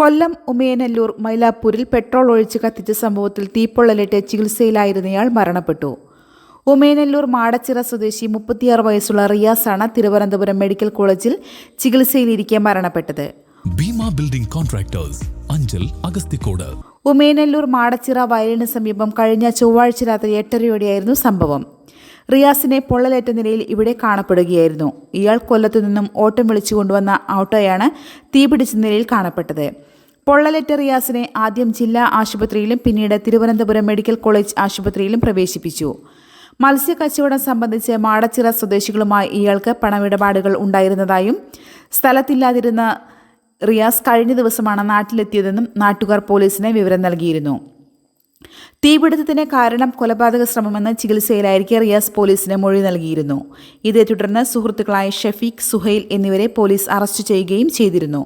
കൊല്ലം ഉമയനല്ലൂർ മൈലാപ്പൂരിൽ പെട്രോൾ ഒഴിച്ച് കത്തിച്ച സംഭവത്തിൽ തീപ്പൊള്ളലേറ്റ് ചികിത്സയിലായിരുന്നയാൾ മരണപ്പെട്ടു. ഉമയനല്ലൂർ മാടച്ചിറ സ്വദേശി മുപ്പത്തിയാറ് വയസ്സുള്ള റിയാസാണ് തിരുവനന്തപുരം മെഡിക്കൽ കോളേജിൽ ചികിത്സയിലിരിക്കെ മരണപ്പെട്ടത്. Bheema building contractors Anchal Agasthikode. Umayanalloor Madachira വയലിന് സമീപം കഴിഞ്ഞ ചൊവ്വാഴ്ച രാത്രി എട്ടരയോടെയായിരുന്നു സംഭവം. റിയാസിനെ പൊള്ളലേറ്റ നിലയിൽ ഇവിടെ കാണപ്പെടുകയായിരുന്നു. ഇയാൾ കൊല്ലത്തു നിന്നും ഓട്ടം വിളിച്ചു കൊണ്ടുവന്ന ഓട്ടോയാണ് തീപിടിച്ച നിലയിൽ കാണപ്പെട്ടത്. പൊള്ളലേറ്റ റിയാസിനെ ആദ്യം ജില്ലാ ആശുപത്രിയിലും പിന്നീട് തിരുവനന്തപുരം മെഡിക്കൽ കോളേജ് ആശുപത്രിയിലും പ്രവേശിപ്പിച്ചു. മത്സ്യ കച്ചവടം സംബന്ധിച്ച് മാടച്ചിറ സ്വദേശികളുമായി ഇയാൾക്ക് പണമിടപാടുകൾ ഉണ്ടായിരുന്നതായും സ്ഥലത്തില്ലാതിരുന്ന റിയാസ് കഴിഞ്ഞ ദിവസമാണ് നാട്ടിലെത്തിയതെന്നും നാട്ടുകാർ പോലീസിന് വിവരം നൽകിയിരുന്നു. തീപിടുത്തത്തിന് കാരണം കൊലപാതക ശ്രമമെന്ന് ചികിത്സയിലായിരിക്കെ റിയാസ് പോലീസിന് മൊഴി നൽകിയിരുന്നു. ഇതേ തുടർന്ന് സുഹൃത്തുക്കളായ ഷഫീഖ് സുഹൈൽ എന്നിവരെ പോലീസ് അറസ്റ്റ് ചെയ്യുകയും ചെയ്തിരുന്നു.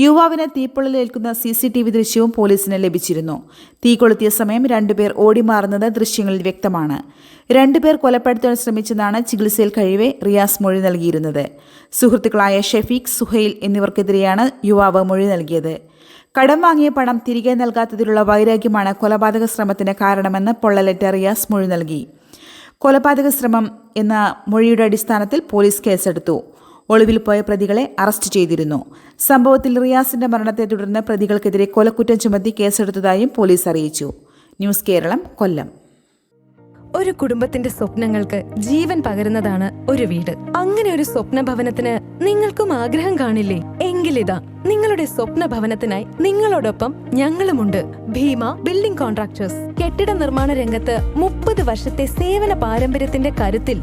യുവാവിന് തീപ്പൊള്ളലേൽക്കുന്ന സി സി ടി വി ദൃശ്യവും പോലീസിന് ലഭിച്ചിരുന്നു. തീ കൊളുത്തിയ സമയം രണ്ടുപേർ ഓടിമാറുന്നത് ദൃശ്യങ്ങളിൽ വ്യക്തമാണ്. രണ്ടുപേർ കൊലപ്പെടുത്താൻ ശ്രമിച്ചെന്നാണ് ചികിത്സയിൽ കഴിവെ റിയാസ് മൊഴി നൽകിയിരുന്നത്. സുഹൃത്തുക്കളായ ഷെഫീഖ് സുഹൈൽ എന്നിവർക്കെതിരെയാണ് യുവാവ് മൊഴി നൽകിയത്. കടം വാങ്ങിയ പണം തിരികെ നൽകാത്തതിലുള്ള വൈരാഗ്യമാണ് കൊലപാതക ശ്രമത്തിന് കാരണമെന്ന് പൊള്ളലേറ്റ റിയാസ് മൊഴി നൽകി. കൊലപാതക ശ്രമം എന്ന മൊഴിയുടെ അടിസ്ഥാനത്തിൽ പോലീസ് കേസെടുത്തു. ഒളിവിൽ പോയ പ്രതികളെ അറസ്റ്റ് ചെയ്തിരുന്നു. സംഭവത്തിൽ റിയാസിന്റെ മരണത്തെ തുടർന്ന് പ്രതികൾക്കെതിരെ കൊലക്കുറ്റം ചുമത്തി കേസെടുത്തതായും പോലീസ് അറിയിച്ചു. ന്യൂസ് കേരളം കൊല്ലം. ഒരു കുടുംബത്തിന്റെ സ്വപ്നങ്ങൾക്ക് ജീവൻ പകരുന്നതാണ് ഒരു വീട്. അങ്ങനെ ഒരു സ്വപ്ന ഭവനത്തിന് നിങ്ങൾക്കും ആഗ്രഹം കാണില്ലേ? എങ്കിലിതാ നിങ്ങളുടെ സ്വപ്ന ഭവനത്തിനായി നിങ്ങളോടൊപ്പം ഞങ്ങളുമുണ്ട്. Bheema building contractors. കെട്ടിട നിർമ്മാണ രംഗത്ത് മുപ്പത് വർഷത്തെ സേവന പാരമ്പര്യത്തിന്റെ കരുത്തിൽ